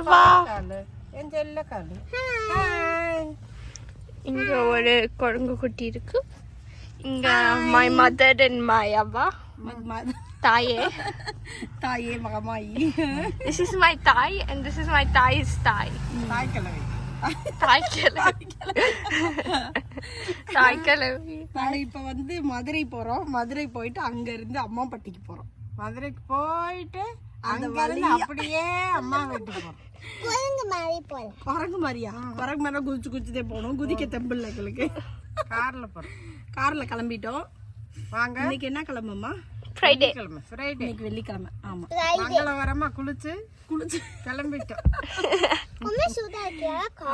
காலு என் செல்ல காலு இங்க ஒரு குரங்கு குட்டி இருக்கு இங்க மை மதர் அண்ட் மை அவ்வா தாயே தாயே மகமாயி திஸ் இஸ் மை தாய் அண்ட் திஸ் இஸ் மை தாய்ஸ் தாய் தாய் கிழவி தாய் கிழவி தாய் கிழவி நாங்க இப்ப வந்து மதுரை போறோம் மதுரை போயிட்டு அங்க இருந்து அம்மா பட்டிக்கு போறோம் மதுரைக்கு போயிட்டு அங்க இருந்து அப்படியே அம்மா வீட்டுக்கு போறோம். குரங்கு மாதிரியா? குரங்கு மேல குதிச்சு குதிச்சுதே போனோம் குதிக்க தெம்பில்ல எங்களுக்கு. கார்ல போறோம். கார்ல கிளம்பிட்டோம். வாங்க. இன்னைக்கு என்ன கிளம்புமா ஃப்ரைடே கிழமை ஃப்ரைடே இன்னைக்கு வெள்ளிக்கிழமை. ஆமா. மங்களவாரமா குளிச்சு குளிச்சு. கிளம்பிட்டோம்.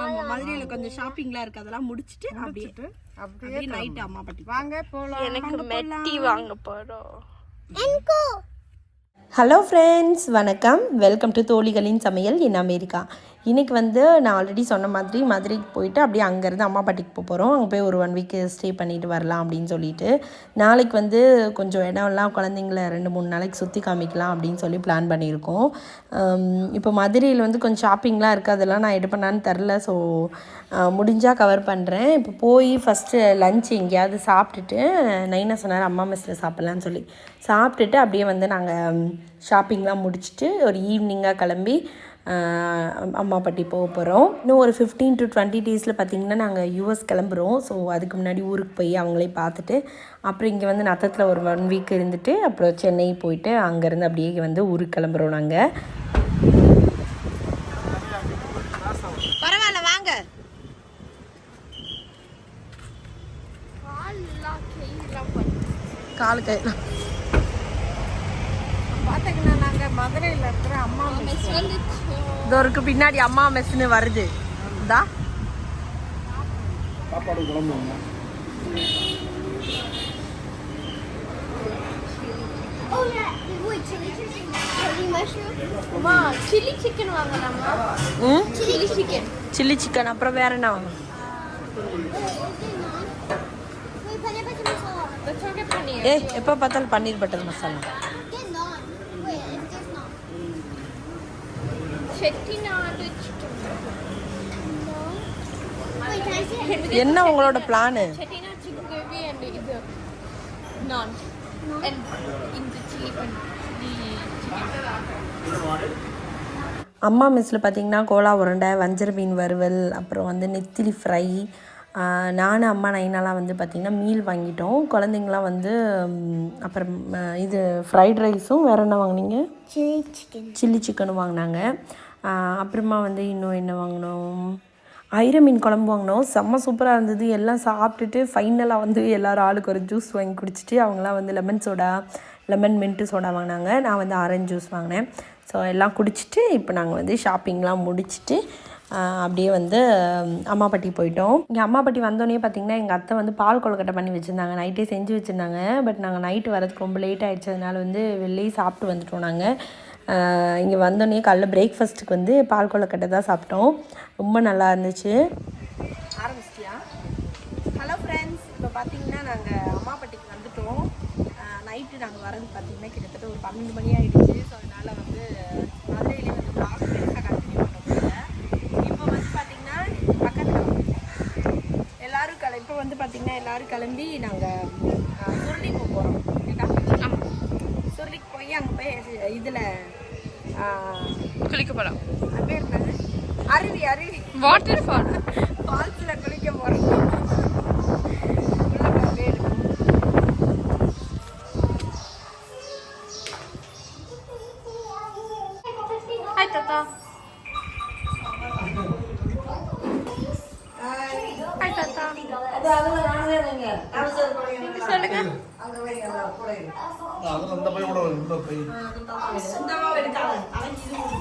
ஆமா மதுரையில கொஞ்சம் ஷாப்பிங்லாம் இருக்கு. அதெல்லாம் முடிச்சிட்டு அப்படியே அப்படியே நைட் அம்மா பட்டி. வாங்க போலாம். எனக்கு மெட்டி வாங்க போறோம். ஹலோ ஃப்ரெண்ட்ஸ் வணக்கம். வெல்கம் டு தோழிகளின் சமையல் இன் அமெரிக்கா. இன்றைக்கி வந்து நான் ஆல்ரெடி சொன்ன மாதிரி மதுரைக்கு போயிட்டு அப்படியே அங்கேருந்து அம்மா பாட்டிக்கு போக போகிறோம் அங்கே போய் ஒரு ஒன் வீக் ஸ்டே பண்ணிட்டு வரலாம் அப்படின்னு சொல்லிட்டு. நாளைக்கு வந்து கொஞ்சம் இடம்லாம் குழந்தைங்கள ரெண்டு மூணு நாளைக்கு சுற்றி காமிக்கலாம் அப்படின்னு சொல்லி பிளான் பண்ணியிருக்கோம். இப்போ மதுரையில் வந்து கொஞ்சம் ஷாப்பிங்லாம் இருக்குது அதெல்லாம் நான் எடுப்பேனான்னு தெரில. ஸோ முடிஞ்சால் கவர் பண்ணுறேன் இப்போ போய் ஃபஸ்ட்டு லஞ்ச் எங்கேயாவது சாப்பிட்டுட்டு நைனா சொன்னார் அம்மா மெஸ்ஸில் சாப்பிட்லான்னு சொல்லி. சாப்பிட்டுட்டு அப்படியே வந்து நாங்கள் ஷாப்பிங்லாம் முடிச்சுட்டு ஒரு ஈவினிங்காக கிளம்பி அம்மாப்பட்டி போக போகிறோம் இன்னும் ஒரு ஃபிஃப்டீன் டு டுவெண்ட்டி டேஸில் பார்த்திங்கன்னா நாங்கள் யூஎஸ் கிளம்புறோம். ஸோ அதுக்கு முன்னாடி ஊருக்கு போய் அவங்களே பார்த்துட்டு அப்புறம் இங்கே வந்து நத்தத்தில் ஒரு ஒன் வீக் இருந்துட்டு அப்புறம் சென்னை போயிட்டு அங்கேருந்து அப்படியே வந்து ஊருக்கு கிளம்புறோம் நாங்கள் பரவாயில்ல வாங்க. கால் கை பார்த்தீங்கன்னா நாங்கள் மதுரையில் இருக்கிற அம்மா இதோ இருக்கு பின்னாடி அம்மா மெஸ்ஸுன்னு வருது. இதா அம்மா சில்லி சிக்கன் வாங்கலாமா? ம்? Chilli chicken. சில்லி சிக்கன் அப்புறம் வேற என்ன வாங்க? ஏ எப்போ பார்த்தாலும் பன்னீர் பட்டர் மசாலா செட்டிநாடு சிக்கன் என்ன உங்களோட plan Chettinad chicken gravy and இது நான் அண்ட் இந்த சில்லி பண்ணி அம்மா மெஸ்ஸில் பார்த்தீங்கன்னா கோலா உருண்டை வஞ்சர மீன் வறுவல் அப்புறம் வந்து நெத்திலி ஃப்ரை நானும் அம்மா நைனாலாம் வந்து பார்த்திங்கன்னா மீல் வாங்கிட்டோம். குழந்தைங்களாம் வந்து அப்புறம் இது ஃப்ரைட் ரைஸும் வேறு என்ன வாங்குனீங்க? சில்லி சிக்கனும் வாங்கினாங்க. அப்புறமா வந்து இன்னும் என்ன வாங்கினோம்? ஐர மீன் குழம்பு வாங்கினோம். செம்ம சூப்பராக இருந்தது. எல்லாம் சாப்பிட்டுட்டு ஃபைனலாக வந்து எல்லோரும் ஆளுக்கு ஒரு ஜூஸ் வாங்கி குடிச்சிட்டு அவங்களாம் வந்து lemon soda lemon mint soda வாங்கினாங்க. நான் வந்து ஆரஞ்சு ஜூஸ் வாங்கினேன். ஸோ எல்லாம் குடிச்சிட்டு இப்போ நாங்கள் வந்து ஷாப்பிங்லாம் முடிச்சிட்டு அப்படியே வந்து ஹம், அம்மாப்பட்டி போயிட்டோம். இங்கே அம்மாப்பட்டி வந்தோடனே பார்த்திங்கன்னா எங்கள் அத்தை வந்து பால் கொழுக்கட்டை பண்ணி வச்சுருந்தாங்க. நைட்டே செஞ்சு வச்சுருந்தாங்க. பட் நாங்கள் நைட்டு வரதுக்கு ரொம்ப லேட் ஆயிடுச்சு. வந்து வெளியே சாப்பிட்டு வந்துட்டோம் நாங்கள் இங்கே வந்தோடனே காலைல பிரேக்ஃபாஸ்ட்டுக்கு வந்து பால் கொலக்கட்டை தான் சாப்பிட்டோம். ரொம்ப நல்லா இருந்துச்சு. ஆரம்பிச்சிட்டியா? ஹலோ ஃப்ரெண்ட்ஸ் இப்போ பார்த்தீங்கன்னா நாங்கள் அம்மாப்பட்டிக்கு வந்துட்டோம். நைட்டு நாங்கள் வரது பார்த்தீங்கன்னா கிட்டத்தட்ட ஒரு பன்னெண்டு மணி ஆகிடுச்சு ஸோ அதனால் வந்து மதுரையிலே வந்து பிளாக் பெருசாக கண்டினியூ பண்ண இப்போ வந்து பார்த்தீங்கன்னா பக்கத்தில் எல்லோரும் கிளம்பி இப்போ வந்து பார்த்திங்கன்னா எல்லாரும் கிளம்பி நாங்கள் சுருளி போகிறோம் சுருளிக்கு போய் அங்கே போய் இதில் குளிக்க போலாம். அது என்னது? அருவி அருவி. வாட்டர் ஃபால் ஃபால்ஸில் குளிக்க போகிறோம்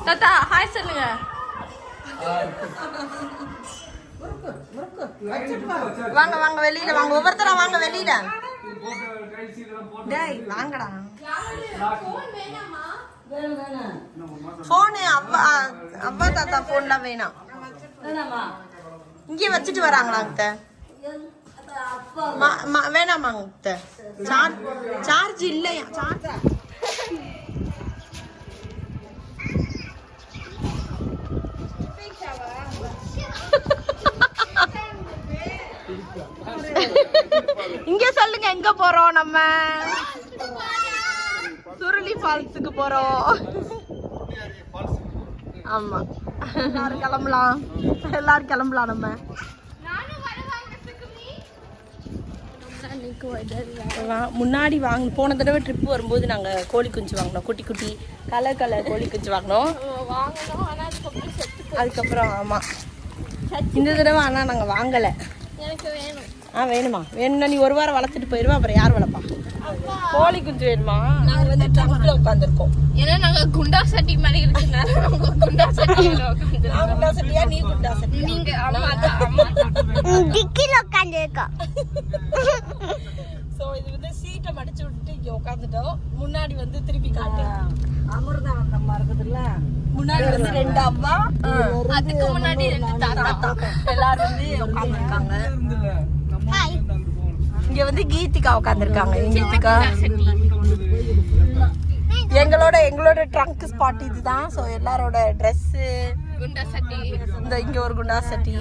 தாத்தா ஹாய் சொல்லுங்க. வாங்க வாங்க வெளியில வாங்க. ஒவ்வொருத்தரா வாங்க வெளியில. டேய் வாங்கடா. ஃபோனு அப்பா அப்பா தாத்தா ஃபோன்லாம் வேணாம். இங்கே வச்சுட்டு வராங்களா அத்த ம- ம- வேணாமாங்க அத்த சார்ஜ் சார்ஜ் இல்லையா? சார்ஜ் இங்க சொல்லுங்க எங்க போறோம் நம்ம? சுருளி ஃபால்ஸுக்கு போறோம். ஆமா. எல்லாரும் கிளம்பலாம். எல்லாரும் கிளம்பலாம் நம்ம. முன்னாடி வாங்க போன தடவை ட்ரிப் வரும்போது நாங்கள் கோழி குஞ்சு வாங்கினோம். குட்டி குட்டி கலர் கலர் கோழி குஞ்சு வாங்கினோம். அதுக்கப்புறம் ஆமாம் இந்த தடவை ஆனால் நாங்கள் வாங்கலை. எனக்கு வேணும். ஆ வேணுமா? வேணும்னா நீ ஒரு வாரம் வளர்த்துட்டு போயிடுவா அப்புறம் யார் வளர்ப்பா? கோழி குஞ்சு வேணுமா? நாங்கள் வந்து ட்ரங்க்ல உட்காந்துருக்கோம் ஏன்னா நாங்க குண்டா சட்டி மாதிரி இருக்கனால நாங்க குண்டா நான் குண்டா சட்டியா நீ குண்டா சட்டியா? நீங்க அம்மா அம்மா டிக்கில உட்காந்துருக்கோம் ஸோ இது வந்து சீட்டை மடிச்சு விட்டுட்டு இங்கே உட்காந்துட்டோம் முன்னாடி வந்து திருப்பி காட்டு அமிர்தா வந்த மறக்குதுல்ல முன்னாடி வந்து ரெண்டு அம்மா. அதுக்கு முன்னாடி ரெண்டு தாத்தா. எல்லாரும் வந்து உட்காந்துருக்காங்க இங்க வந்து கீதிகா உட்காந்துருக்காங்க கீதிகா எங்களோட எங்களோட ட்ரங்க் ஸ்பாட் இதுதான். ஸோ எல்லாரோட ட்ரெஸ்ஸு இந்த இங்க ஒரு குண்டா சட்டி.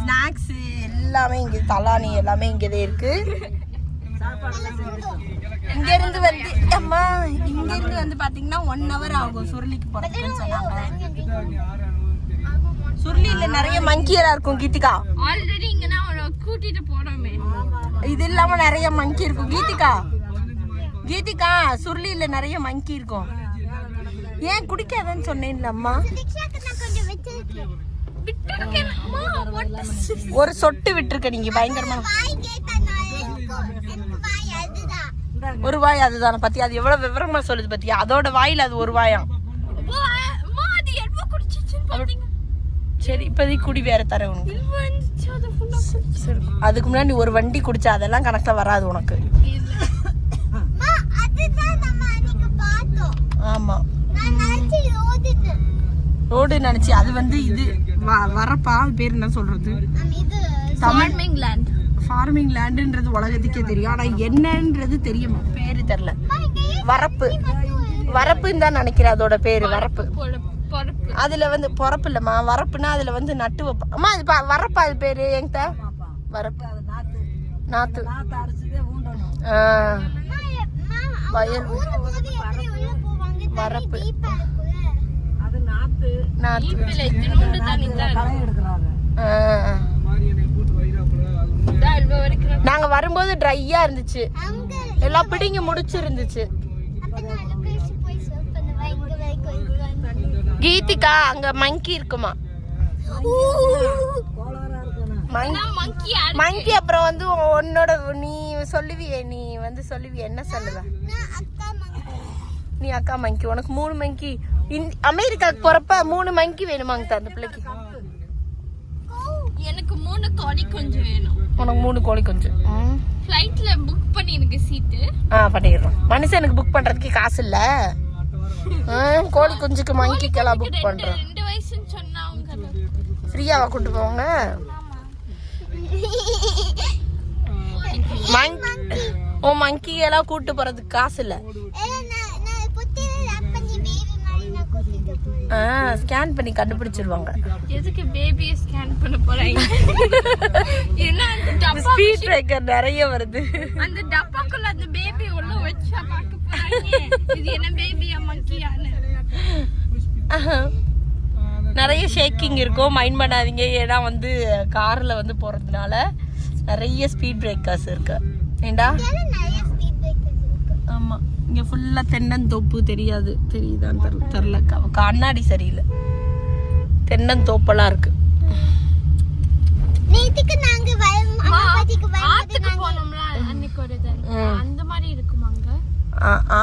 ஸ்நாக்ஸ் எல்லாமே இங்க தலானி எல்லாமே இங்கதே இருக்கு. இங்க இருந்து வந்து அம்மா இங்க இருந்து வந்து பாத்தீங்கன்னா ஒன் ஹவர் ஆகும். சுருளிக்கு போறதுக்குன்னு சொன்னாங்க. சுருளியில நிறைய மங்கி எல்லாம் இருக்கும் கீதிகா. ஆல்ரெடி இங்க நான் கூட்டிட்டு போனோமே. இது இல்லாம நிறைய மங்கி இருக்கும். கீதிகா. கீதிகா சுருளியில நிறைய மங்கி இருக்கும். ஏன் குடிக்காதன்னு சொன்னேன்ல அம்மா? ஒரு சொட்டு விட்டுருக்க நீங்க பயங்கரமா. ஒரு வாய் அதுதானே பத்தியா அது எவ்வளவு விவரமா சொல்லுது பத்தியா? அதோட வாயில அது ஒரு வாயாம் சரி இப்போதைக்கு குடி வேற தர உனக்கு. அதுக்கு முன்னாடி ஒரு வண்டி குடிச்சா அதெல்லாம் கணக்குல வராது உனக்கு. அம்மா அதுதான் நம்ம அன்னைக்கு பார்த்தோம். ஆமா. நான் நினைச்சு ஓடுது ரோடு நினைச்சு அது வந்து இது வ- வரப்பா பேர் என்ன சொல்றது? இது Farming land. ஃபார்மிங் லேண்டுன்றது உலகத்துக்கே தெரியும். ஆனா என்னன்றது தெரியும்? பேரு தெரியல. வரப்பு. வரப்புன்னு தான் நினைக்கிறேன் அதோட பேரு வரப்பு. அதுல வந்து பொறப்பு இல்லம்மா வரப்புனா அதுல வந்து நட்டு வைப்போம். அம்மா அது பா- வரப்பா அது பேரு எங்க வரப்பு. நாத்து. வயல் வரப்பு. நாங்க வரும்போது ட்ரையா இருந்துச்சு. எல்லாம் பிடிங்க முடிச்சு இருந்துச்சு அப்ப நான் கழிச்சு போய் சர்வ் பண்ணுவேன் இங்க வரைக்கும் இருக்கான்னு கீதிகா அங்க மங்கி இருக்குமா? மங்கி அப்புறம் வந்து உன்னோட நீ சொல்லுவியே நீ வந்து சொல்லுவியே என்ன சொல்லுவ? நீ அக்கா மங்கி உனக்கு மூணு மங்கி அமெரிக்காக்கு போறப்ப மூணு மங்கி வேணுமாங்க அந்த பிள்ளைக்கு. எனக்கு மூணு கோழி கொஞ்சம் வேணும். உனக்கு மூணு கோழி கொஞ்சம். ஃப்ளைட்ல புக் பண்ணி எனக்கு சீட்டு ஆ பண்ணிடுறோம். மனுஷனுக்கு புக் பண்றதுக்கு காசு இல்ல. கோழி குஞ்சுக்கு மங்கிக்கெல்லாம் புக் பண்றோம். ஃப்ரீயாவா கூட்டு போவாங்க? மங்கி ஓ மங்கி எல்லாம் கூட்டு போறதுக்கு காசு இல்ல ஏன்னா நான் நான் புத்தியில ரப் பண்ணி பேபி மாதிரி நான் கூட்டிட்டு போறேன் ஆ ஸ்கேன் பண்ணி கண்டுபிடிச்சிருவாங்க. எதுக்கு பேபியை ஸ்கேன் பண்ண போறாங்க? ஏன்னா அந்த டப்பா ஸ்பீட் பிரேக்கர் நிறைய வருது. அந்த டப்பாக்குள்ள அந்த பேபி உள்ள வச்சா பார்க்க போறாங்க. இது என்ன பேபியா மங்கியான்னு ஆஹா. நிறைய ஷேக்கிங் இருக்கும். மைண்ட் பண்ணாதீங்க. ஏன்னா வந்து கார்ல வந்து போறதுனால நிறைய ஸ்பீட் பிரேக்கர்ஸ் இருக்கு. ஏண்டா? இதெல்லாம் இங்க ஃபுல்லா தென்னந்தோப்பு தெரியாது. தெரியுதான்னு தெரியல தெரில. க- கண்ணாடி சரியில்லை. தென்னந்தோப்பெல்லாம் இருக்கு.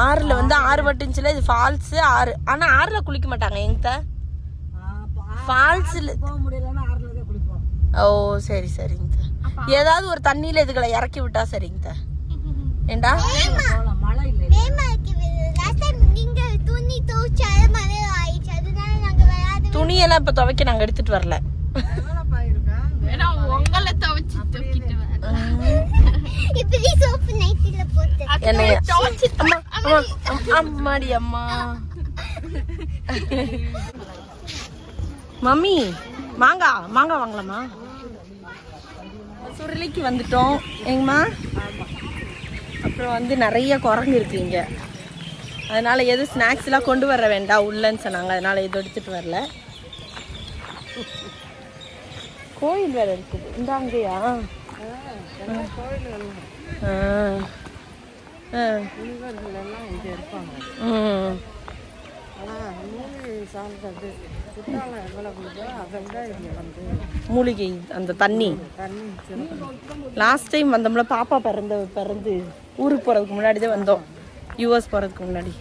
ஆறுல வந்து ஆறு வட்டுச்சுல இது ஃபால்ஸ் ஆறு. ஆனா ஆறுல குளிக்க மாட்டாங்க எங்க ஃபால்ஸ்ல ஓ சரி சரிங்க ஏதாவது ஒரு தண்ணியில இதுகளை இறக்கி விட்டா சரிங்க ஏண்டா? துணியெல்லாம் இப்ப துவைக்க நாங்க எடுத்துட்டு வரல. அம்மாடி அம்மா. மம்மி மாங்காய் மாங்காய் வாங்கலாமா? சுருளிக்கு வந்துட்டோம். எங்கம்மா? அப்புறம் வந்து நிறைய குரங்கு இருக்கு இங்கே. அதனால எதுவும் ஸ்நாக்ஸ்லாம் கொண்டு வர வேண்டாம் உள்ளன்னு சொன்னாங்க. அதனால எதுவும் எடுத்துட்டு வரல. கோயில் வேற இருக்குது இந்த அங்கேயா? மூலிகை இதோ அந்த தண்ணி. லாஸ்ட் டைம் வந்தோம்ல பாப்பா பிறந்த பிறந்து. ஊருக்கு போகிறதுக்கு முன்னாடி தான் வந்தோம் யூஎஸ் போகிறதுக்கு முன்னாடி.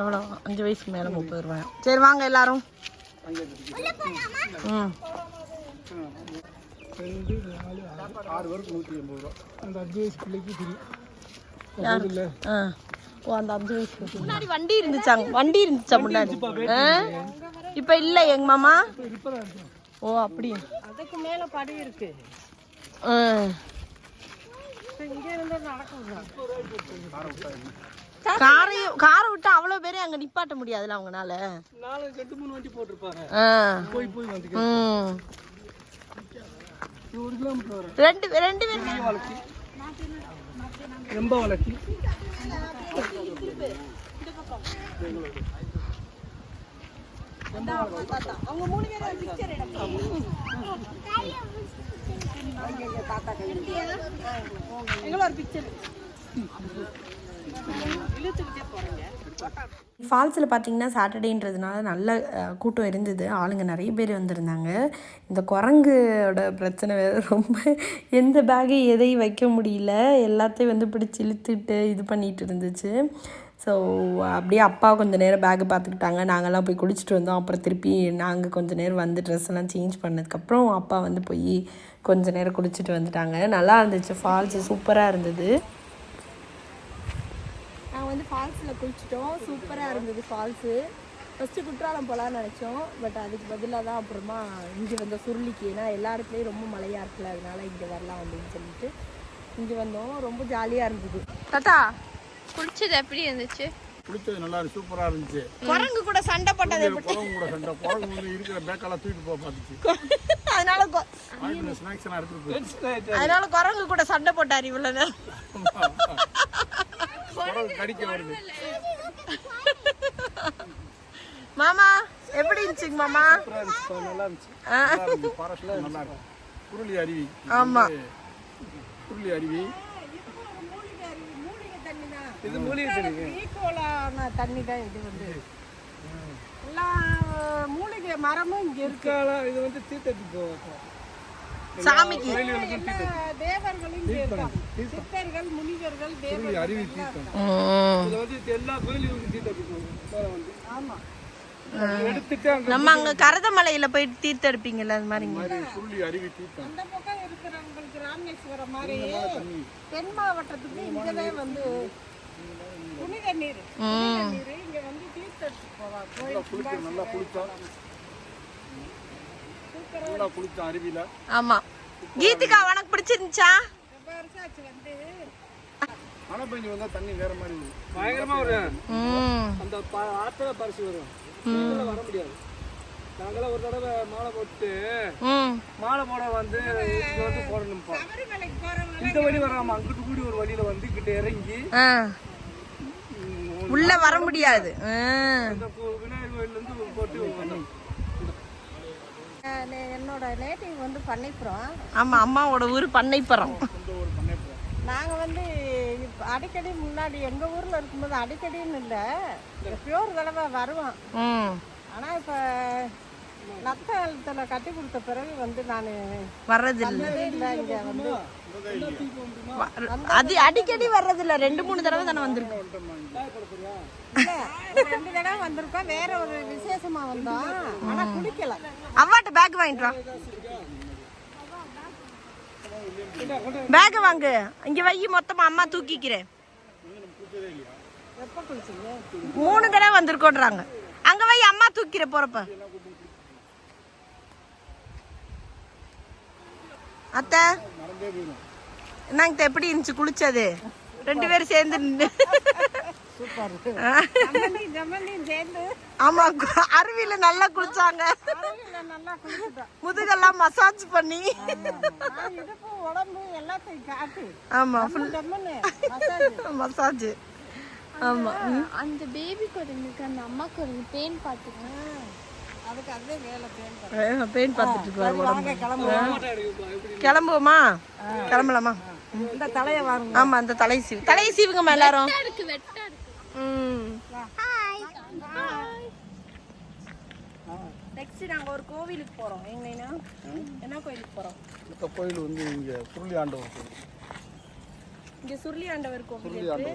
எவ்வளோ? அஞ்சு வயசுக்கு மேலே முப்பது ரூபாய்? சரி வாங்க எல்லாரும். ம்? ஆ. ஓ அந்த அஞ்சு வயசு முன்னாடி. வண்டி இருந்துச்சாங்க. வண்டி இருந்துச்சா முன்னாடி? இப்ப இல்ல எங்க மாமா? ஓ அப்படியா அதுக்கு மேலே படி இருக்கு. காரையும் காரை விட்டு அவ்வளவு பேரே அங்க நிப்பாட்ட முடியாதுல்ல அவங்கனால? ரெண்டு மூணு வண்டி போட்டிருப்பாங்க. ஆ. போய் போய் வந்து ம். ஒரு கிலோமீட்டர் வரும். ரெண்டு ரெண்டு பேரும் வளர்ச்சி ரொம்ப வளர்ச்சி ஃபால்ஸில் பார்த்தீங்கன்னா சாட்டர்டேன்றதுனால நல்ல கூட்டம் இருந்தது. ஆளுங்க நிறைய பேர் வந்திருந்தாங்க. இந்த குரங்கோட பிரச்சனை வேறு ரொம்ப எந்த பேகு எதையும் வைக்க முடியல. எல்லாத்தையும் வந்து பிடிச்சி இழுத்துட்டு இது பண்ணிகிட்டு இருந்துச்சு. ஸோ அப்படியே அப்பா கொஞ்ச நேரம் பேக்கை பார்த்துக்கிட்டாங்க நாங்கள்லாம் போய் குளிச்சுட்டு வந்தோம். அப்புறம் திருப்பி நாங்கள் கொஞ்ச நேரம் வந்து ட்ரெஸ் எல்லாம் சேஞ்ச் பண்ணதுக்கப்புறம் அப்பா வந்து போய் கொஞ்ச நேரம் குளிச்சுட்டு வந்துட்டாங்க. நல்லா இருந்துச்சு. ஃபால்ஸு சூப்பராக இருந்தது. நாங்கள் வந்து ஃபால்ஸில் குளிச்சிட்டோம். சூப்பராக இருந்தது ஃபால்ஸு ஃபஸ்ட்டு குற்றாலம் போகலான்னு நினச்சோம். பட் அதுக்கு பதிலாக தான் அப்புறமா இங்கே வந்த சுருளிக்கு. ஏன்னா எல்லா இடத்துலையும் ரொம்ப மழையாக இருக்குல்ல அதனால இங்கே வரலாம் அப்படின்னு சொல்லிட்டு இங்கே வந்தோம். ரொம்ப ஜாலியாக இருந்தது. தாத்தா குளிச்சது எப்படி இருந்துச்சு? பிடிச்சது நல்லா சூப்பரா இருந்துச்சு. குரங்கு கூட சண்டை போட்டது குரங்கு கூட சண்டை. குரங்கு வந்து இருக்கிற பேக்கெல்லாம் தூக்கிட்டு போக பார்த்துச்சு. அதனால அதனால குரங்கு கூட சண்டை போட்டார் இவ்வளோ நேரம் குரங்கு கடிக்க வருது. மாமா எப்படி இருந்துச்சுங்க மாமா? நல்லா இருந்துச்சு. ஆ. நல்லா இருந்துச்சு. ஃபாரஸ்ட்ல நல்லா இருக்கு. குருளி அருவி. ஆமா. குருளி அருவி. இது மூலிகை ஈக்குவலான தண்ணி. தான் இது வந்து. எல்லா மூலிகை மரமும் இங்கே இருக்கு. காலம் இது வந்து தீர்த்தத்துக்கு போகும். சாமிக்கு. எல்லா தேவர்களும் இங்கே இருக்காங்க. சித்தர்கள் முனிவர்கள் தேவர்கள் அருவி தீர்த்தம். இதுல வந்து எல்லா கோயிலும் தீர்த்தத்துக்கு போகும். மேல வந்து. ஆமா. எடுத்துட்டு அங்க நம்ம அங்க கரதமலையில போயிட்டு தீர்த்தம் எடுப்பீங்கல்ல அது மாதிரி அருவி தீர்த்தம். அந்த பக்கம் இருக்கிறவங்களுக்கு ராமேஸ்வரம் மாதிரி தென் மாவட்டத்துக்கு இங்கவே வந்து புனித நீர் புனித நீர் இங்க வந்து தீர்த்தத்துக்கு போவாங்க கோயில் குளிக்க நல்லா குளித்தோம் நல்லா அருவியில? ஆமா. கீதிகா உனக்கு பிடிச்சிருந்துச்சா? ரொம்ப வருஷம் ஆச்சு வந்து? மழை பெஞ்சு வந்தா தண்ணி வேற மாதிரி வரும். பயங்கரமா வரும். அந்த ஆத்துல பரிசு வரும். வர முடியாது. நாங்களாம் ஒரு தடவை மாலை போட்டு மாலை போட வந்து இங்க போறவங்க இந்த வழி வராம அங்கிட்டு கூடி ஒரு வழியில வந்து இங்கிட்ட இறங்கி உள்ள வர முடியாது. என்னோட நேட்டிவ் வந்து பண்ணைப்புறம் ஆமா அம்மாவோட ஊர் பண்ணைப்புறம் நாங்கள் வந்து இப்ப அடிக்கடி முன்னாடி எங்கள் ஊரில் இருக்கும்போது அடிக்கடின்னு இல்லை எப்பயோ ஒரு தடவை வருவோம். ம். ஆனால் இப்போ நத்தத்தில் கட்டி கொடுத்த பிறகு வந்து நான் வர்றது இல்ல வந்ததே இல்லை இங்கே வந்து. அது அடிக்கடி வர்றது இல்ல ரெண்டு மூணு தடவை தானே வந்திருக்கு. இல்லை ரெண்டு தடவை வந்திருக்கோம். வேற ஒரு விசேஷமா வந்தோம். ஆனால் குளிக்கல. அவ்வாட்ட பேக் வாங்கிட்டு வா. பேக் வாங்கு. இங்க வை மொத்தமா அம்மா தூக்கிக்கிறேன் மூணு தடவை வந்திருக்கோன்றாங்க. அங்க வை அம்மா தூக்கிற போறப்ப. அத்தை? என்னங்க எப்படி இருந்துச்சு குளிச்சது? ரெண்டு பேரும் சேர்ந்து ஆமா அருவியில நல்லா குளிச்சாங்க. முதுகெல்லாம் மசாஜ் பண்ணி. ஆமா மசாஜ் ஆமா அந்த பேபி குரங்குக்கு அந்த அம்மா குரங்கு பேன் பார்த்துக்கேன் அதுக்கு அதே வேலை பேன் பெயின் பார்த்துட்டு இருக்காரு வாங்க கிளம்புவோம். கிளம்பலாமா? இந்த தலையை வாருங்க. ஆமா அந்த தலை சீவு. தலையை சீவுங்கம்மா எல்லாரும். இருக்கு வெட்டா இருக்கு. ம். நெக்ஸ்ட் நாங்க ஒரு கோவிலுக்கு போறோம். எங்கன்னா என்ன கோவிலுக்கு போறோம்? இந்த கோயில் வந்து இங்கே சுருளி ஆண்டவர் கோயில். இங்க சுருளி ஆண்டவர் கோவில் இருக்கு.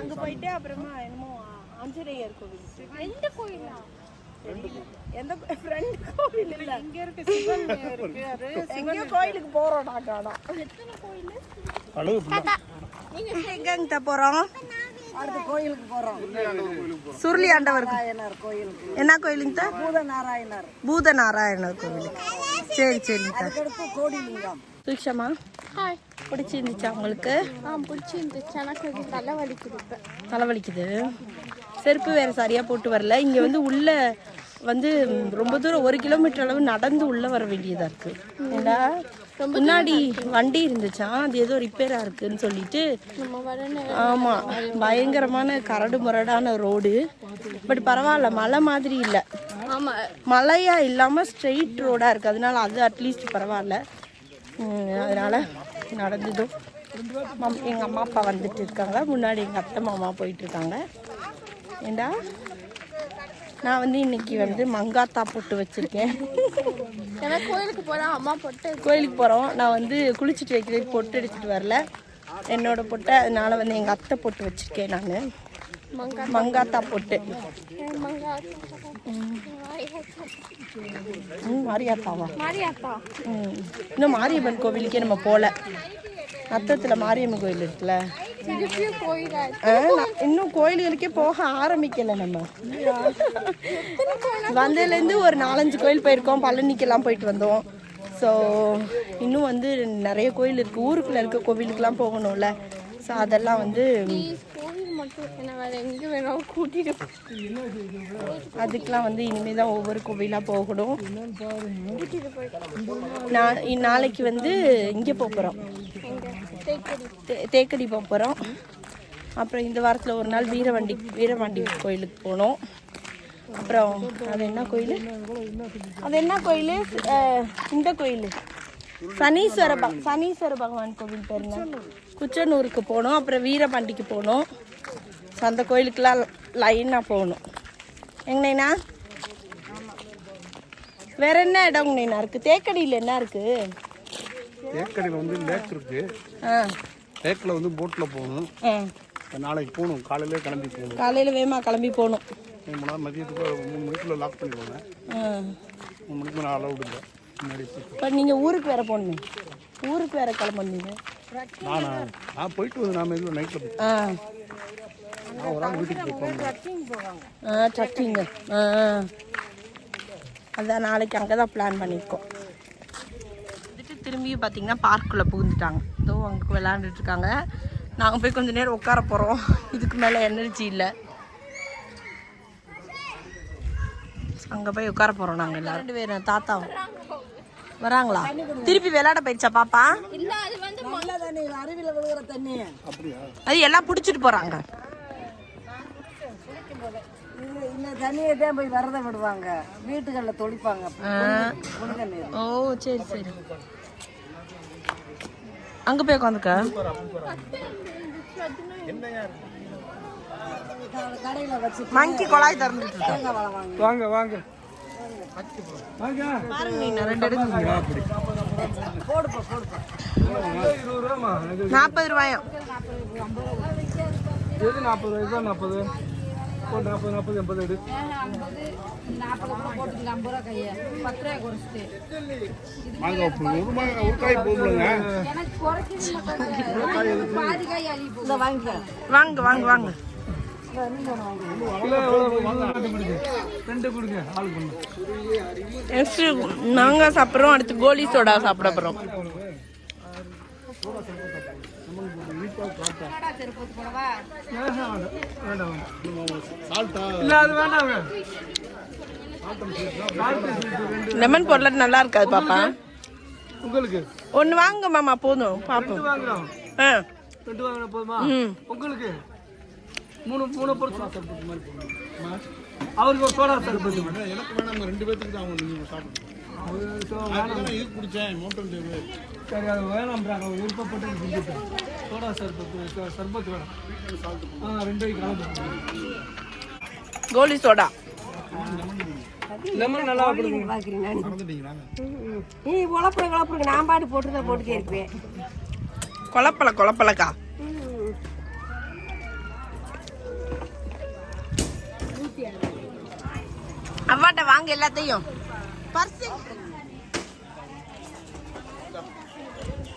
அங்க போயிட்டு அப்புறமா என்னமோ ஆஞ்சநேயர் கோவில் ரெண்டு கோயிலா எந்த ஃப்ரெண்ட் கோவில் இல்ல. இங்க இருக்கு சிவன் இருக்கு. அது எங்கேயோ கோயிலுக்கு போறோம் நாங்க ஆனா அளவு எங்க போறோம்? அடுத்த கோயிலுக்கு போறோம். சுருளி ஆண்டவர் கோயிலுக்கு. என்ன கோயிலுங்க? பூத நாராயணர் பூத நாராயணர் கோவில் சரி சரிங்க தா. அடுத்து கோடிலிங்கம். சுக்ஷமா ஹாய் பிடிச்சிருந்துச்சா உங்களுக்கு? ஆ பிடிச்சிருந்துச்சு. ஆனால் கொஞ்சம் தலை வலிக்குது இப்போ. தலைவலிக்குது. செருப்பு வேற சரியா போட்டு வரல. இங்க வந்து உள்ள வந்து ரொம்ப தூரம் ஒரு கிலோமீட்டர் அளவு நடந்து உள்ள வர வேண்டியதா இருக்கு. ஏன்னா முன்னாடி வண்டி இருந்துச்சான் அது ஏதோ ரிப்பேரா இருக்குன்னு சொல்லிட்டு ஆமாம் ஆமா பயங்கரமான கரடு முரடான ரோடு. பட் பரவாயில்ல மலை மாதிரி இல்லை. ஆமாம் மலையா இல்லாம ஸ்ட்ரெயிட் ரோடா இருக்கு. அதனால அது அட்லீஸ்ட் பரவாயில்ல. அதனால் அதனால நடந்ததும். எங்க அம்மா அப்பா வந்துட்டு இருக்காங்க. முன்னாடி எங்க அத்தை மாமா போயிட்டு இருக்காங்க. ஏண்டா? நான் வந்து இன்னைக்கு வந்து மங்காத்தா போட்டு வச்சிருக்கேன். ஏன்னா கோயிலுக்கு போனால் அம்மா போட்டு கோயிலுக்கு போறோம். நான் வந்து குளிச்சுட்டு வைக்கிறதுக்கு பொட்டு எடுத்துட்டு வரல. என்னோட பொட்டை அதனால வந்து எங்க அத்தை போட்டு வச்சிருக்கேன் நான். மங்கா மங்காத்தா பொட்டு. மாரியாத்தாவா? மாரியாத்தா. ம். இன்னும் மாரியம்மன் கோவிலுக்கே நம்ம போகல நத்தத்தில் மாரியம்மன் கோயில் இருக்குல்ல? இன்னும் கோயில்களுக்கே போக ஆரம்பிக்கல நம்ம. வந்ததுலேருந்து ஒரு நாலஞ்சு கோயில் போயிருக்கோம் பழனிக்கெல்லாம் போயிட்டு வந்தோம். ஸோ இன்னும் வந்து நிறைய கோயில் இருக்குது ஊருக்குள்ளே இருக்க கோவிலுக்கெல்லாம் போகணும்ல. ஸோ அதெல்லாம் வந்து மட்டும் என்ன வேற எங்கே வேணாலும் கூட்டிட்டு. அதுக்கெலாம் வந்து இனிமேல் தான் ஒவ்வொரு கோவிலாக போகணும். நான் இ- நாளைக்கு வந்து இங்கே போக போகிறோம் தேக்கடி. தே- தேக்கடி போக போகிறோம் அப்புறம் இந்த வாரத்தில் ஒரு நாள் வீரவண்டி வீரபாண்டி கோயிலுக்கு போனோம். அப்புறம் அது என்ன கோயில்? அது என்ன கோயில்? இந்த கோயில். சனீஸ்வர ப சனீஸ்வர பகவான் கோவில் பேர் என்ன குச்சனூருக்கு போனோம். அப்புறம் வீரபாண்டிக்கு போனோம். அந்த கோயிலுக்கெல்லாம் லைனாக போகணும். எங்கண்ணா? வேற என்ன இடம் உங்கண்ணா இருக்குது தேக்கடியில் என்ன இருக்குது தேக்கடியில் வந்து லேக் இருக்கு. ஆ. லேக்கில் வந்து போட்டில் போகணும். ஆ. நாளைக்கு போகணும். காலையிலே கிளம்பி போகணும். காலையில் வேகமாக கிளம்பி போகணும். மூணு மதியத்துக்கு மூணு மணிக்குள்ள லாக் பண்ணிடுவாங்க. மூணு மணிக்கு மேலே அலௌட் இல்லை. முன்னாடி இப்போ நீங்கள் ஊருக்கு வேற போகணும். ஊருக்கு வேற கிளம்புனீங்க நானா நான் போயிட்டு வந்து நாம எதுவும் நைட்டில் ஆ. ட்ரக்கிங்க ஆ அதான் நாளைக்கு அங்கே தான் பிளான் பண்ணியிருக்கோம் வந்துட்டு திரும்பியும் பார்த்தீங்கன்னா பார்க்குள்ளே புகுந்துட்டாங்க. இதோ அங்கே விளாண்டுட்டு இருக்காங்க. நாங்கள் போய் கொஞ்ச நேரம் உட்கார போகிறோம் இதுக்கு மேலே எனர்ஜி இல்லை. அங்கே போய் உட்கார போகிறோம் நாங்கள் எல்லாரும். ரெண்டு பேரும் தாத்தாவும். வராங்களா? திருப்பி விளையாட போயிடுச்சா பாப்பா? அது வந்து நல்ல தண்ணி அருவியில் விழுகிற தண்ணி அப்படியா அது எல்லாம் பிடிச்சிட்டு போகிறாங்க இது இந்த தண்ணியை தான் போய் வரத விடுவாங்க. வீட்டுகளில் தொளிப்பாங்க. ஓ சரி சரி. அங்க போய் உட்காந்துக்க மங்கி குழாய் திறந்துட்டு வாங்கி வாங்க. நாற்பது ரூபாயும். எது நாற்பது ரூபாய்க்கு தான் நாற்பது நாற்பது நாற்பது எண்பது எடு. வாங்க ஒரு மா- ஒரு காய் போகலங்க இந்த வாங்கிக்க வாங்க வாங்க நெக்ஸ்ட் நாங்க சாப்பிட்றோம் அடுத்து கோலி சோடா சாப்பிட போறோம். வேண்டாம் வேண்டாம் சால்ட்டா இல்லை அது வேண்டாங்க லெமன் பொருள் நல்லா இருக்காது பாப்பா. உங்களுக்கு? ஒன்று வாங்க மாமா போதும் பாப்போம். ஆ. ரெண்டு வாங்கினா போதுமா? உங்களுக்கு? மூணு மூணு பொருள் சர்பத்து மாதிரி போடுங்க அவருக்கு ஒரு சோடா சர்பத்து எனக்கு வேணாம் ரெண்டு பேத்துக்கு தான் அவங்க நீங்கள் சாப்பிடுங்க இது குடித்தேன் சரி அது வேணாம்ன்றாங்க. விருப்பப்பட்டு செஞ்சுட்டேன் சோடா சர்பத்து சர்பத் வேணும். ஆ ரெண்டு கலந்து கோலி சோடா. லெமன் நல்லா கொடுங்க. மறந்துட்டீங்களா நீ உழப்புற நான் பாட்டு போட்டு தான் போட்டுக்கே இருப்பேன். கொலப்பல கொலப்பலக்கா. அம்மாட்ட வாங்க எல்லாத்தையும். பர்ஸ்.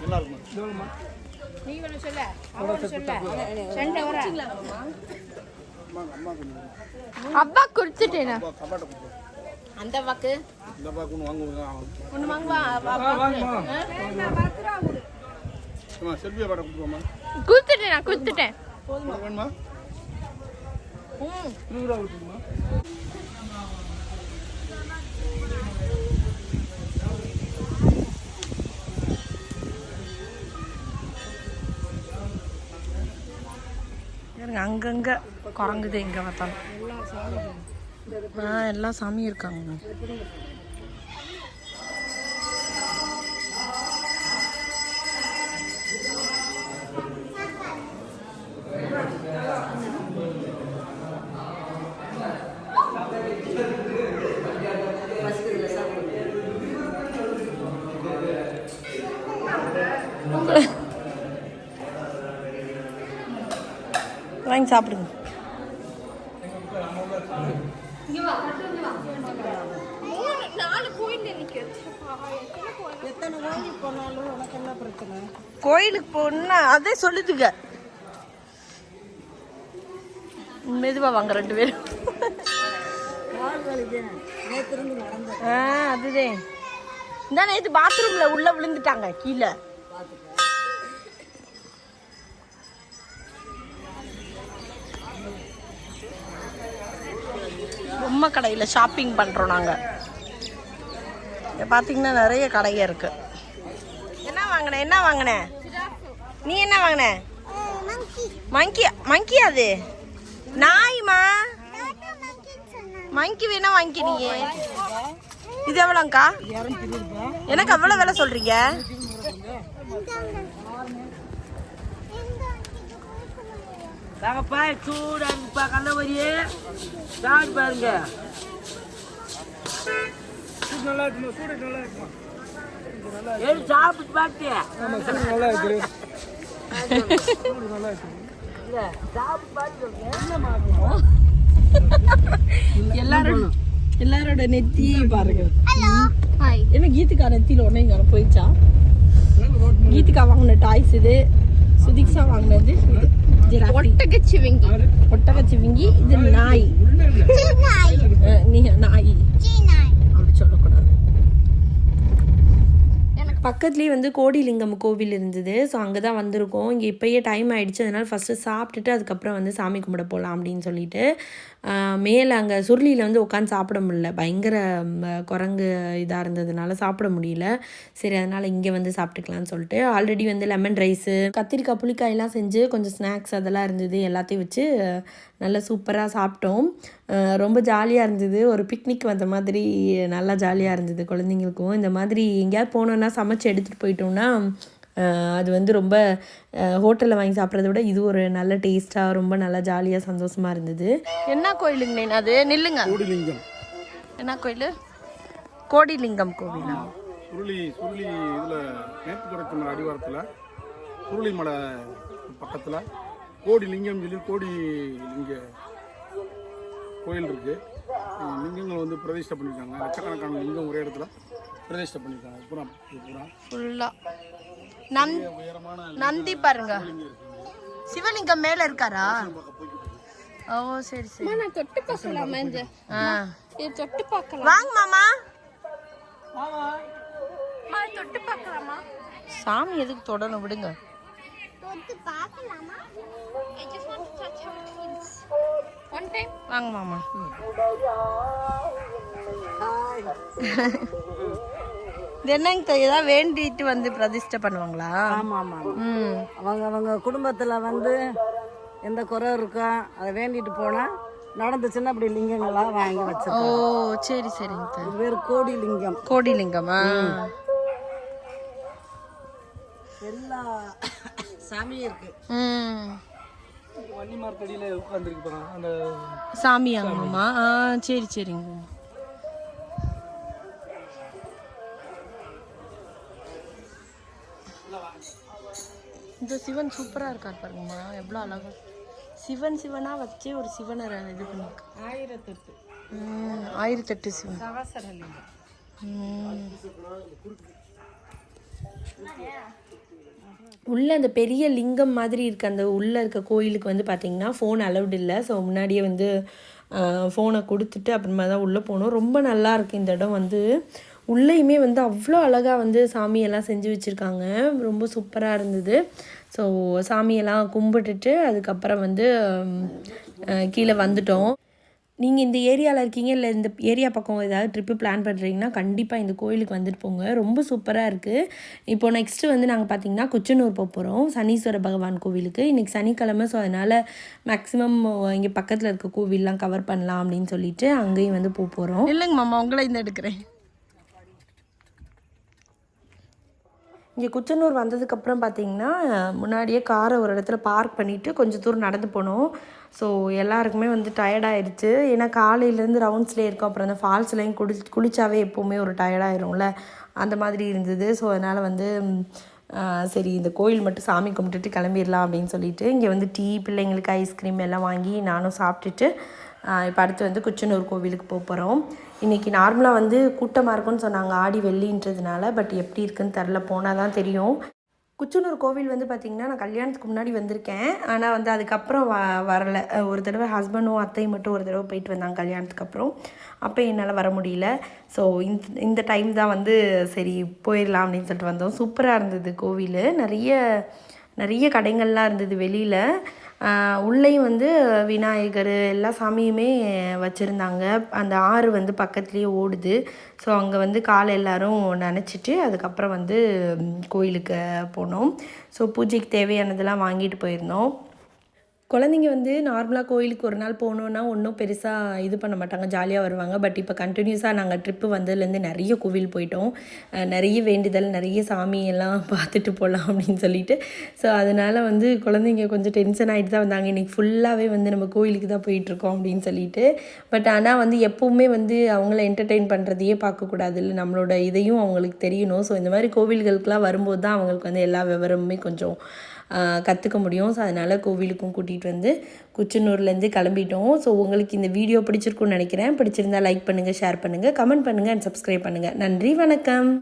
நல்லா இருக்குமா அப்பா குடிச்சிட்டேனா? அந்த வாக்கு. இந்த பாக்கு ஒன்று வாங்குவாங்க ஒன்று வாங்குவா ஆமா செல்வியா பாட்டை கொடுத்துருவோம்மா. குடுத்துட்டேனா வேணுமா அங்கங்க குரங்குது எங்க பார்த்தாலும் ஆ எல்லா சாமியும் இருக்காங்க வாங்கி சாப்பிடுங்க நாலு கோயில் நினைக்கிறது எத்தனை கோயில் போனாலும் உனக்கு என்ன சாப்பிடுங்க. கோயிலுக்கு போனா அதே சொல்லுதுங்க மெதுவா வாங்க ரெண்டு பேரும். ஆ அதுதே. இந்த நேற்று பாத்ரூம்ல உள்ள விழுந்துட்டாங்க கீழே. பொம்மை கடையில் ஷாப்பிங் பண்ணுறோம் நாங்கள் இங்கே பார்த்தீங்கன்னா நிறைய கடைங்க இருக்குது என்ன வாங்கின? என்ன வாங்கின? நீ என்ன வாங்கின? மங்கி மங்கி அது? நாய்மா? மங்கி வேணா வாங்கிக்கிறியே இது எவ்வளோங்க்கா எனக்கு அவ்வளோ விலை சொல்கிறீங்க வாங்கப்பா சூடா இருக்குப்பா கண்ணவரியே சாப்பிட்டு பாருங்க. நல்லா இருக்குமா? சூடு நல்லா இருக்குமா? ஏழு சாப்பிட்டு பாட்டு சூடு நல்லா இருக்கு சூடு நல்லா இருக்கு இல்ல சாப்பிட்டு பாட்டு எல்லாரும் எல்லாரோட நெத்தியும் பாருங்க. ஹாய் என்ன கீதிகா நெத்தியில் ஒன்றே இங்கே போயிடுச்சா கீதிகா வாங்கின டாய்ஸ் இது. சுதிக்ஷா வாங்கினது. ஒட்டகச்சிவிங்கி ஒட்டகச்சிவிங்கி இது நாய். நாய். அப்படி சொல்லக்கூடாது. பக்கத்துலேயே வந்து கோடிலிங்கம் கோவில் இருந்தது. ஸோ அங்கே தான் வந்திருக்கோம். இங்கே இப்போயே டைம் ஆயிடுச்சு. அதனால் ஃபஸ்ட்டு சாப்பிட்டுட்டு அதுக்கப்புறம் வந்து சாமி கும்பிட போகலாம் அப்படின்னு சொல்லிட்டு. மேலே அங்கே சுருளியில் வந்து உட்காந்து சாப்பிட முடியல. பயங்கர குரங்கு இதாக இருந்ததுனால சாப்பிட முடியல. சரி அதனால் இங்கே வந்து சாப்பிட்டுக்கலாம்னு சொல்லிட்டு ஆல்ரெடி வந்து லெமன் ரைஸு கத்திரிக்காய் புளிக்காயெல்லாம் செஞ்சு கொஞ்சம் ஸ்நாக்ஸ் அதெல்லாம் இருந்தது எல்லாத்தையும் வச்சு நல்லா சூப்பராக சாப்பிட்டோம். ரொம்ப ஜாலியாக இருந்தது. ஒரு பிக்னிக் வந்த மாதிரி நல்லா ஜாலியாக இருந்தது குழந்தைங்களுக்கும். இந்த மாதிரி எங்கேயாவது போனோன்னா சமைச்சு எடுத்துகிட்டு போயிட்டோம்னா அது வந்து ரொம்ப ஹோட்டலில் வாங்கி சாப்பிட்றத விட இது ஒரு நல்ல டேஸ்ட்டாக ரொம்ப நல்லா ஜாலியாக சந்தோஷமாக இருந்தது. என்ன கோயிலுங்க அது? நில்லுங்க. என்ன கோயில்? கோடிலிங்கம் கோவிலா? சுருளி சுருளி இதில் மேற்கு தொடர்ச்சி மலை அடிவாரத்தில் சுருளி மலை பக்கத்தில் கோடி லிங்கம் சொல்லி கோடி லிங்க கோயில் இருக்கு. அஹ் லிங்கங்கள் வந்து பிரதிஷ்டை பண்ணியிருக்காங்க லட்சக்கணக்கான லிங்கம் ஒரே இடத்துல பிரதிஷ்டை பண்ணியிருக்காங்க பூரா இது பூரா ஃபுல்லாக நந்தி பாருங்க. சிவலிங்கம் மேலே இருக்காரா? ஓ சரி சரி. நான் தொட்டு பார்க்கலாமா இந்த ஆ. இது தொட்டு பார்க்கலாம். வாங்க மாமா. அம்மா, தொட்டு பார்க்கலாமா? சாமி எதுக்கு தொடணும்? விடுங்க. தொட்டு பார்க்கலாமா? Just want to touch how it feels. One time. வாங்க மாமா. இது என்னங்க ஏதாவது வேண்டிட்டு வந்து பிரதிஷ்டை பண்ணுவாங்களா? ஆமாம் ஆமாம் ம். அவங்க அவங்க குடும்பத்தில் வந்து எந்த குறை இருக்கோ அதை வேண்டிட்டு போனால் நடந்துச்சுன்னா அப்படி லிங்கங்களாக வாங்கி ஓ வச்சிருக்கோம் சரி சரிங்க. இது பேர் கோடி லிங்கம் கோடிலிங்கமா எல்லா சாமியும் இருக்கு. மார்க்கடியில் உட்காந்துருக்கு பாருங்க அந்த சாமியாங்க மாமா ஆ சரி சரிங்க. இந்த சிவன் சூப்பராக இருக்கார் பாருங்கம்மா. எவ்வளோ அழகா. சிவன் சிவனாக வச்சு ஒரு சிவனை இது பண்ணிருக்கு. ஆயிரத்தெட்டு. ஆயிரத்தெட்டு சிவன். உள்ள அந்த பெரிய லிங்கம் மாதிரி இருக்க அந்த உள்ளே இருக்க கோயிலுக்கு வந்து பார்த்தீங்கன்னா ஃபோன் அலௌட் இல்லை. ஸோ முன்னாடியே வந்து ஃபோனை கொடுத்துட்டு அப்புறமா தான் உள்ளே போனோம். ரொம்ப நல்லா இருக்கு. இந்த இடம் வந்து உள்ளேயுமே வந்து அவ்வளோ அழகாக வந்து சாமியெல்லாம் செஞ்சு வச்சுருக்காங்க. ரொம்ப சூப்பராக இருந்தது. ஸோ சாமியெல்லாம் கும்பிட்டுட்டு அதுக்கப்புறம் வந்து கீழே வந்துட்டோம். நீங்கள் இந்த ஏரியாவில் இருக்கீங்க இல்லை இந்த ஏரியா பக்கம் ஏதாவது ட்ரிப்பு பிளான் பண்ணுறீங்கன்னா கண்டிப்பாக இந்த கோயிலுக்கு வந்துட்டு போங்க. ரொம்ப சூப்பராக இருக்குது இப்போ நெக்ஸ்ட்டு வந்து நாங்கள் பார்த்தீங்கன்னா குச்சனூர் போக போகிறோம் சனீஸ்வர பகவான் கோவிலுக்கு. இன்றைக்கி சனிக்கிழமை ஸோ அதனால் மேக்ஸிமம் இங்கே பக்கத்தில் இருக்க கோவிலெலாம் கவர் பண்ணலாம் அப்படின்னு சொல்லிட்டு அங்கேயும் வந்து போக போகிறோம் இல்லைங்க மாமா உங்களை இந்த எடுக்கிறேன். இங்கே குச்சனூர் வந்ததுக்கப்புறம் பார்த்தீங்கன்னா முன்னாடியே காரை ஒரு இடத்துல பார்க் பண்ணிவிட்டு கொஞ்சம் தூரம் நடந்து போனோம். ஸோ எல்லாருக்குமே வந்து டயர்டாயிடுச்சு ஏன்னா காலையிலேருந்து ரவுண்ட்ஸ்லேயே இருக்கோம். அப்புறம் அந்த ஃபால்ஸ்லேயும் குளி குளிச்சாவே எப்போவுமே ஒரு டயர்டாயிரும்ல அந்த மாதிரி இருந்தது. ஸோ அதனால் வந்து சரி இந்த கோயில் மட்டும் சாமி கும்பிட்டுட்டு கிளம்பிடலாம் அப்படின்னு சொல்லிட்டு இங்கே வந்து டீ பிள்ளைங்களுக்கு ஐஸ்கிரீம் எல்லாம் வாங்கி நானும் சாப்பிட்டுட்டு இப்போ அடுத்து வந்து குச்சனூர் கோவிலுக்கு போக போகிறோம் இன்றைக்கி நார்மலாக வந்து கூட்டமாக இருக்கும்னு சொன்னாங்க ஆடி வெள்ளின்றதுனால. பட் எப்படி இருக்குன்னு தெரில போனால் தான் தெரியும். குச்சனூர் கோவில் வந்து பார்த்திங்கன்னா நான் கல்யாணத்துக்கு முன்னாடி வந்திருக்கேன். ஆனால் வந்து அதுக்கப்புறம் வ வரல. ஒரு தடவை ஹஸ்பண்டும் அத்தையும் மட்டும் ஒரு தடவை போயிட்டு வந்தாங்க கல்யாணத்துக்கு அப்புறம். அப்போ என்னால் வர முடியல. ஸோ இந்த இந்த டைம் தான் வந்து சரி போயிடலாம் அப்படின்னு சொல்லிட்டு வந்தோம். சூப்பராக இருந்தது கோவில். நிறைய நிறைய கடைங்கள்லாம் இருந்தது வெளியில். உள்ளேயும் வந்து விநாயகர் எல்லா சாமியுமே வச்சுருந்தாங்க. அந்த ஆறு வந்து பக்கத்துலேயே ஓடுது. ஸோ அங்கே வந்து காலை எல்லாரும் நினச்சிட்டு அதுக்கப்புறம் வந்து கோயிலுக்கு போனோம். ஸோ பூஜைக்கு தேவையானதெல்லாம் வாங்கிட்டு போயிருந்தோம். குழந்தைங்க வந்து நார்மலாக கோயிலுக்கு ஒரு நாள் போனோன்னா ஒன்றும் பெருசாக இது பண்ண மாட்டாங்க ஜாலியாக வருவாங்க. பட் இப்போ கண்டினியூஸாக நாங்கள் ட்ரிப்பு வந்ததுலேருந்து நிறைய கோவில் போயிட்டோம். நிறைய வேண்டுதல் நிறைய சாமி எல்லாம் பார்த்துட்டு போகலாம் அப்படின்னு சொல்லிட்டு. ஸோ அதனால் வந்து குழந்தைங்க கொஞ்சம் டென்ஷன் ஆகிட்டு தான் வந்தாங்க. இன்றைக்கி ஃபுல்லாகவே வந்து நம்ம கோயிலுக்கு தான் போயிட்டுருக்கோம் அப்படின்னு சொல்லிட்டு. பட் ஆனால் வந்து எப்போவுமே வந்து அவங்கள என்டர்டெயின் பண்ணுறதையே பார்க்கக்கூடாது இல்லை நம்மளோட இதையும் அவங்களுக்கு தெரியணும். ஸோ இந்த மாதிரி கோவில்களுக்கெலாம் வரும்போது தான் அவங்களுக்கு வந்து எல்லா விவரமுமே கொஞ்சம் கற்றுக்க முடியும். ஸோ அதனால் கோவிலுக்கும் கூட்டிகிட்டு வந்து குச்சனூர்லேருந்து கிளம்பிட்டோம். ஸோ உங்களுக்கு இந்த வீடியோ பிடிச்சிருக்குன்னு நினைக்கிறேன். பிடிச்சிருந்தா லைக் பண்ணுங்கள் ஷேர் பண்ணுங்கள் கமெண்ட் பண்ணுங்கள் அண்ட் சப்ஸ்கிரைப் பண்ணுங்கள் நன்றி வணக்கம்.